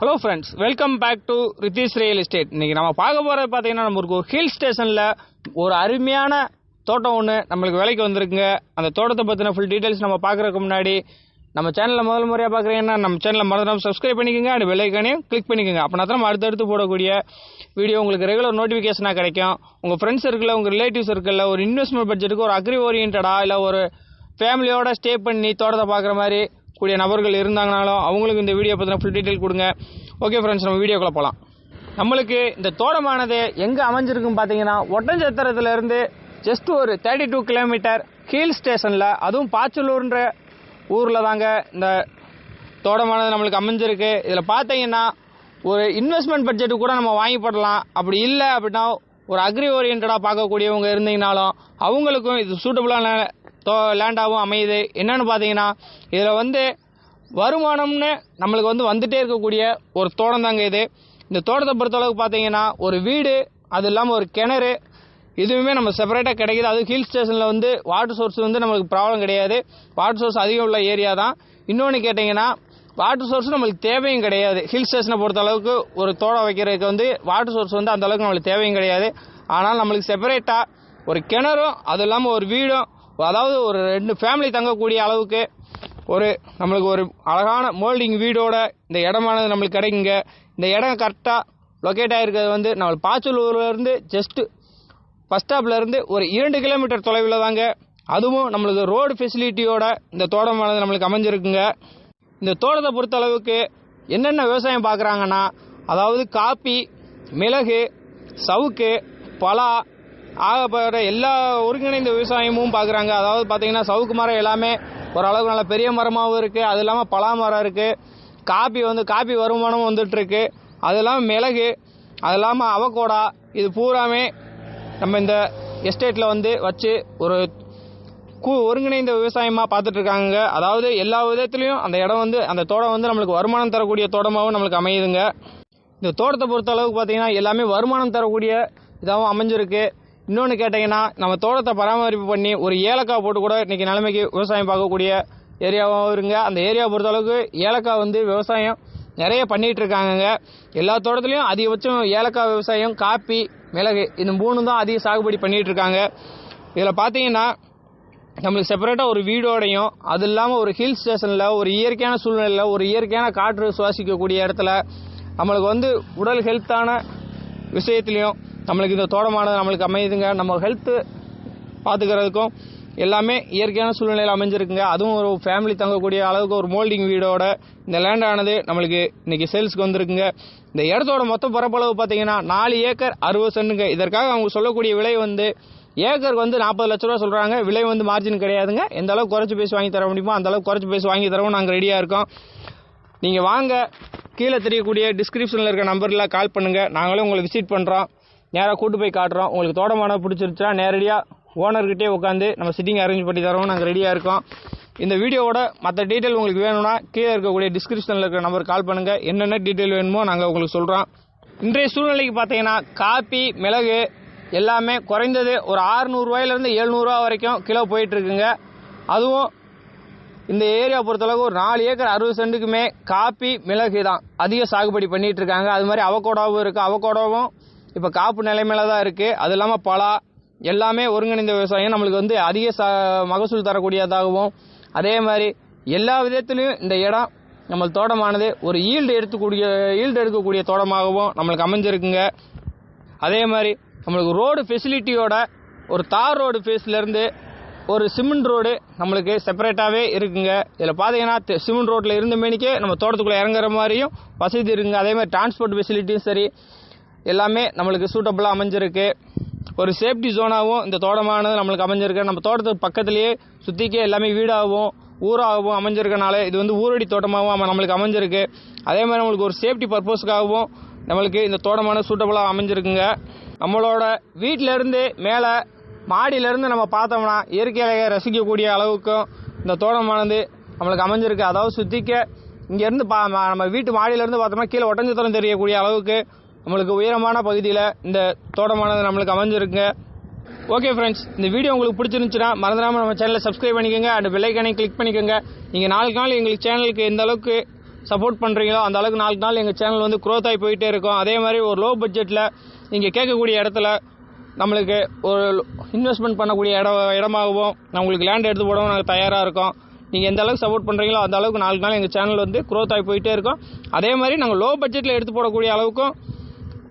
Hello friends welcome back to Rithis real estate இன்றைக்கி நம்ம பார்க்க போகிறது பார்த்தீங்கன்னா நம்மளுக்கு ஒரு ஹில் ஸ்டேஷனில் ஒரு அருமையான தோட்டம் ஒன்று நம்மளுக்கு விலைக்கு வந்திருக்குங்க. அந்த தோட்டத்தை பற்றின ஃபுல் டீட்டெயில்ஸ் நம்ம பார்க்குறதுக்கு முன்னாடி நம்ம சேனலில் முதல் முறையாக பார்க்குறீங்கன்னா நம்ம சேனலில் மறந்துடாம சப்ஸ்கிரைப் பண்ணிக்கோங்க. அண்ட் பெல்லைக்கானையும் கிளிக் பண்ணிக்கோங்க. அப்படின்னா தான் நம்ம அடுத்தடுத்து போடக்கூடிய வீடியோ உங்களுக்கு ரெகுலர் நோட்டிஃபிகேஷனாக கிடைக்கும். உங்கள் ஃப்ரெண்ட்ஸ் சர்க்கிளில் உங்கள் ரிலேட்டிவ்ஸ் சர்க்கிளில் ஒரு இன்வெஸ்ட்மெண்ட் பட்ஜெட்டுக்கு ஒரு அக்ரி ஓரியன்டாக இல்லை ஒரு ஃபேமிலியோட ஸ்டே பண்ணி தோட்டத்தை பார்க்குற மாதிரி கூடிய நபர்கள் இருந்தாங்கனாலும் அவங்களுக்கு இந்த வீடியோ பற்றின ஃபுல் டீட்டெயில் கொடுங்க. ஓகே ஃப்ரெண்ட்ஸ் நம்ம வீடியோக்குள்ளே போகலாம் நம்மளுக்கு இந்த தோட்டமானது எங்கே அமைஞ்சிருக்குன்னு பார்த்தீங்கன்னா ஒட்டஞ்சத்திரத்துலேருந்து ஜஸ்ட் ஒரு தேர்ட்டி டூ கிலோமீட்டர் ஹில் ஸ்டேஷனில் அதுவும் பாச்சலூர்ன்ற ஊரில் தாங்க இந்த தோட்டமானது நம்மளுக்கு அமைஞ்சிருக்கு. இதில் பார்த்தீங்கன்னா ஒரு இன்வெஸ்ட்மெண்ட் பட்ஜெட்டு கூட நம்ம வாங்கி போடலாம். அப்படி இல்லை அப்படின்னா ஒரு அக்ரி ஓரியன்டாக பார்க்கக்கூடியவங்க இருந்தீங்கனாலும் அவங்களுக்கும் இது சூட்டபுளான லேண்டாகவும் அமையுது. என்னென்னு பார்த்தீங்கன்னா இதில் வந்து வருமானம்னு நம்மளுக்கு வந்து வந்துகிட்டே இருக்கக்கூடிய ஒரு தோட்டம் தாங்க இது. இந்த தோட்டத்தை பொறுத்தளவுக்கு பார்த்தீங்கன்னா ஒரு வீடு அது இல்லாமல் ஒரு கிணறு இதுவுமே நம்ம செப்பரேட்டாக கிடைக்கிது. அதுவும் ஹில் ஸ்டேஷனில் வந்து வாட்டர் சோர்ஸ் வந்து நம்மளுக்கு ப்ராப்ளம் கிடையாது. வாட்டர் சோர்ஸ் அதிகம் உள்ள ஏரியா தான். இன்னொன்று கேட்டிங்கன்னா வாட்டர் சோர்ஸ் நம்மளுக்கு தேவையும் கிடையாது. ஹில் ஸ்டேஷனை பொறுத்த அளவுக்கு ஒரு தோட்டம் வைக்கிறதுக்கு வந்து வாட்டர் சோர்ஸ் வந்து அந்த அளவுக்கு நம்மளுக்கு தேவையும் கிடையாது. ஆனால் நம்மளுக்கு செப்பரேட்டாக ஒரு கிணறும் அது இல்லாமல் ஒரு வீடும் அதாவது ஒரு ரெண்டு ஃபேமிலி தங்கக்கூடிய அளவுக்கு ஒரு நம்மளுக்கு ஒரு அழகான மோல்டிங் வீடோட இந்த இடமானது நம்மளுக்கு கிடைக்குங்க. இந்த இடம் கரெக்டாக லொக்கேட் ஆகிருக்கிறது வந்து நம்ம பாச்சலூர்லேருந்து ஜஸ்ட்டு பஸ் ஸ்டாப்லேருந்து ஒரு இரண்டு கிலோமீட்டர் தொலைவில் தாங்க. அதுவும் நம்மளுக்கு ரோடு ஃபெசிலிட்டியோட இந்த தோட்டமானது நம்மளுக்கு அமைஞ்சிருக்குங்க. இந்த தோட்டத்தை பொறுத்த அளவுக்கு என்னென்ன விவசாயம் பார்க்குறாங்கன்னா அதாவது காப்பி மிளகு சவுக்கு பலா ஆகப்பட்ட எல்லா ஒருங்கிணைந்த விவசாயமும் பார்க்குறாங்க அதாவது பார்த்தீங்கன்னா சவுக்கு மரம் எல்லாமே ஓரளவுக்கு நல்ல பெரிய மரமாகவும் இருக்குது அது இல்லாமல் பலா மரம் இருக்குது காப்பி வந்து காப்பி வருமானமும் வந்துட்டுருக்கு. அது இல்லாமல் மிளகு அது இல்லாமல் அவக்கோடா இது பூராமே நம்ம இந்த எஸ்டேட்டில் வந்து வச்சு ஒரு கூ ஒருங்கிணைந்த விவசாயமாக பார்த்துட்டு இருக்காங்க அதாவது எல்லா விதத்துலேயும் அந்த இடம் வந்து அந்த தோட்டம் வந்து நம்மளுக்கு வருமானம் தரக்கூடிய தோட்டமாகவும் நம்மளுக்கு அமையுதுங்க. இந்த தோட்டத்தை பொறுத்த அளவுக்கு பார்த்தீங்கன்னா எல்லாமே வருமானம் தரக்கூடிய இதாகவும் அமைஞ்சிருக்கு. இன்னொன்று கேட்டிங்கன்னா நம்ம தோட்டத்தை பராமரிப்பு பண்ணி ஒரு ஏலக்காய் போட்டு கூட இன்றைக்கி நிலைமைக்கு விவசாயம் பார்க்கக்கூடிய ஏரியாவும் இருங்க. அந்த ஏரியாவை பொறுத்த அளவுக்கு ஏலக்காய் வந்து விவசாயம் நிறைய பண்ணிகிட்டு இருக்காங்கங்க. எல்லா தோட்டத்துலையும் அதிகபட்சம் ஏலக்காய் விவசாயம் காப்பி மிளகு இந்த மூணு தான் அதிக சாகுபடி பண்ணிகிட்டு இருக்காங்க. இதில் பார்த்தீங்கன்னா நம்மளுக்கு செப்பரேட்டாக ஒரு வீடோடையும் அது இல்லாமல் ஒரு ஹில் ஸ்டேஷனில் ஒரு இயற்கையான சூழ்நிலையில் ஒரு இயற்கையான காற்று சுவாசிக்கக்கூடிய இடத்துல நம்மளுக்கு வந்து உடல் ஹெல்த்தான விஷயத்துலையும் நம்மளுக்கு இந்த தோட்டமானது நம்மளுக்கு அமையுதுங்க. நம்ம ஹெல்த்து பார்த்துக்கிறதுக்கும் எல்லாமே இயற்கையான சூழ்நிலையில் அமைஞ்சிருக்குங்க. அதுவும் ஒரு ஃபேமிலி தங்கக்கூடிய அளவுக்கு ஒரு மோல்டிங் வீடோட இந்த லேண்டானது நம்மளுக்கு இன்னைக்கு சேல்ஸ்க்கு வந்திருக்குங்க. இந்த இடத்தோட மொத்த பரப்பளவு பார்த்தீங்கன்னா நாலு ஏக்கர் அறுபது சென்ட்டுங்க இதற்காக அவங்க சொல்லக்கூடிய விலை வந்து ஏக்கருக்கு வந்து நாற்பது லட்ச ரூபா சொல்கிறாங்க விலை வந்து மார்ஜின் கிடையாதுங்க. எந்த அளவுக்கு குறைச்சி பேசி வாங்கி தர முடியுமோ அந்த அளவுக்கு குறைச்சி பேசி வாங்கி தரவும் நாங்கள் ரெடியாக இருக்கோம். நீங்கள் வாங்க. கீழே தெரியக்கூடிய டிஸ்கிரிப்ஷனில் இருக்க நம்பரில் கால் பண்ணுங்கள் நாங்களும் உங்களை விசிட் பண்ணுறோம் நேராக கூட்டு போய் காட்டுறோம். உங்களுக்கு தோட்டமான பிடிச்சிருச்சா நேரடியாக ஓனர்கிட்டே உட்காந்து நம்ம சிட்டிங் அரேஞ்ச் பண்ணி தரோம் நாங்கள் ரெடியாக இருக்கோம். இந்த வீடியோவோட மற்ற டீட்டெயில் உங்களுக்கு வேணும்னா கீழே இருக்கக்கூடிய டிஸ்கிரிப்ஷனில் இருக்கிற நம்பர் கால் பண்ணுங்கள் என்னென்ன டீட்டெயில் வேணுமோ நாங்கள் உங்களுக்கு சொல்கிறோம் இன்றைய சூழ்நிலைக்கு பார்த்தீங்கன்னா காப்பி மிளகு எல்லாமே குறைந்தது ஒரு ஆறுநூறுவாயிலேருந்து எழுநூறுவா வரைக்கும் கிலோ போயிட்டுருக்குங்க. அதுவும் இந்த ஏரியா பொறுத்தளவுக்கு ஒரு நாலு ஏக்கர் அறுபது சென்ட்டுக்குமே காப்பி மிளகு தான். அதிக சாகுபடி பண்ணிகிட்டு இருக்காங்க அது மாதிரி அவக்கோடாவும் இருக்குது அவக்கோடாவும் இப்போ காப்பு நிலைமையில தான் இருக்குது அது இல்லாமல் பலா எல்லாமே ஒருங்கிணைந்த விவசாயம். நம்மளுக்கு வந்து அதிக ச மகசூல் தரக்கூடியதாகவும் அதே மாதிரி எல்லா விதத்துலையும் இந்த இடம் நம்ம தோட்டமானது ஒரு ஈல்டு எடுத்துக்கூடிய ஈல்டு எடுக்கக்கூடிய தோட்டமாகவும் நம்மளுக்கு அமைஞ்சிருக்குங்க. அதே மாதிரி நம்மளுக்கு ரோடு ஃபெசிலிட்டியோட ஒரு தார் ரோடு ஃபேஸ்லேருந்து ஒரு சிமெண்ட் ரோடு நம்மளுக்கு செப்பரேட்டாகவே இருக்குங்க. இதில் பார்த்தீங்கன்னா சிமெண்ட் ரோட்டில் இருந்த மேனிக்கே நம்ம தோட்டத்துக்குள்ளே இறங்குற மாதிரியும் வசதி இருக்குங்க. அதே மாதிரி டிரான்ஸ்போர்ட் ஃபெசிலிட்டியும் சரி எல்லாமே நம்மளுக்கு சூட்டபுளாக அமைஞ்சிருக்கு. ஒரு சேஃப்டி ஜோனாகவும் இந்த தோட்டமானது நம்மளுக்கு அமைஞ்சிருக்கு. நம்ம தோட்டத்துக்கு பக்கத்துலேயே சுற்றிக்கே எல்லாமே வீடாகவும் ஊராகவும் அமைஞ்சிருக்கனால இது வந்து ஊரடி தோட்டமாகவும் நம்மளுக்கு அமைஞ்சிருக்கு. அதே மாதிரி நம்மளுக்கு ஒரு சேஃப்டி பர்பஸ்க்காகவும் நம்மளுக்கு இந்த தோட்டமான சூட்டபுளாக அமைஞ்சிருக்குங்க. நம்மளோட வீட்டிலேருந்து மேலே மாடியிலேருந்து நம்ம பார்த்தோம்னா இயற்கையாக ரசிக்கக்கூடிய அளவுக்கும் இந்த தோட்டமானது நம்மளுக்கு அமைஞ்சிருக்கு. அதாவது சுற்றிக்க இங்கேருந்து பா நம்ம வீட்டு மாடியிலேருந்து பார்த்தோம்னா கீழே ஒட்டஞ்சத்திரம் தெரியக்கூடிய அளவுக்கு நம்மளுக்கு உயரமான பகுதியில் இந்த தோட்டமானது நம்மளுக்கு அமைஞ்சிருக்குங்க ஓகே ஃப்ரெண்ட்ஸ் இந்த வீடியோ உங்களுக்கு பிடிச்சிருந்துச்சுன்னா மறந்துடாமல் நம்ம சேனலை சப்ஸ்கிரைப் பண்ணிக்கோங்க அண்ட் பெல்லைக்கானே கிளிக் பண்ணிக்கோங்க. நீங்கள் நாளுக்கு நாள் எங்களுக்கு சேனலுக்கு எந்த அளவுக்கு சப்போர்ட் பண்ணுறீங்களோ அந்த அளவுக்கு நாளுக்கு நாள் எங்கள் சேனல் வந்து க்ரோத் ஆகி போயிட்டே இருக்கும். அதே மாதிரி ஒரு லோ பட்ஜெட்டில் நீங்கள் கேட்கக்கூடிய இடத்துல நம்மளுக்கு ஒரு இன்வெஸ்ட்மெண்ட் பண்ணக்கூடிய இடம் இடமாகவும் நான் உங்களுக்கு லேண்ட் எடுத்து போடவும் நாங்கள் தயாராக இருக்கோம். நீங்கள் எந்த அளவுக்கு சப்போர்ட் பண்ணுறீங்களோ அந்த அளவுக்கு நாளுக்கு நாள் எங்கள் சேனல் வந்து க்ரோத் ஆகி போயிட்டே இருக்கும். அதே மாதிரி நாங்கள் லோ பட்ஜெட்டில் எடுத்து போடக்கூடிய அளவுக்கும்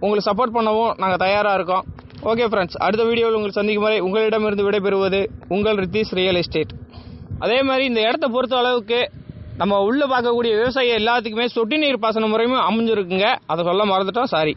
உங்களுக்கு சப்போர்ட் பண்ணவும் நாங்கள் தயாராக இருக்கோம். ஓகே ஃப்ரெண்ட்ஸ் அடுத்த வீடியோவில் உங்களை சந்திக்கும் வரை உங்களிடமிருந்து விடைபெறுவது உங்கள் ரித்தீஷ் ரியல் எஸ்டேட். அதே மாதிரி இந்த இடத்த பொறுத்த அளவுக்கு நம்ம உள்ளே பார்க்கக்கூடிய விவசாயி எல்லாத்துக்குமே சொட்டு நீர் பாசன முறையும் அமைஞ்சிருக்குங்க. அதை சொல்ல மறந்துட்டோம். சாரி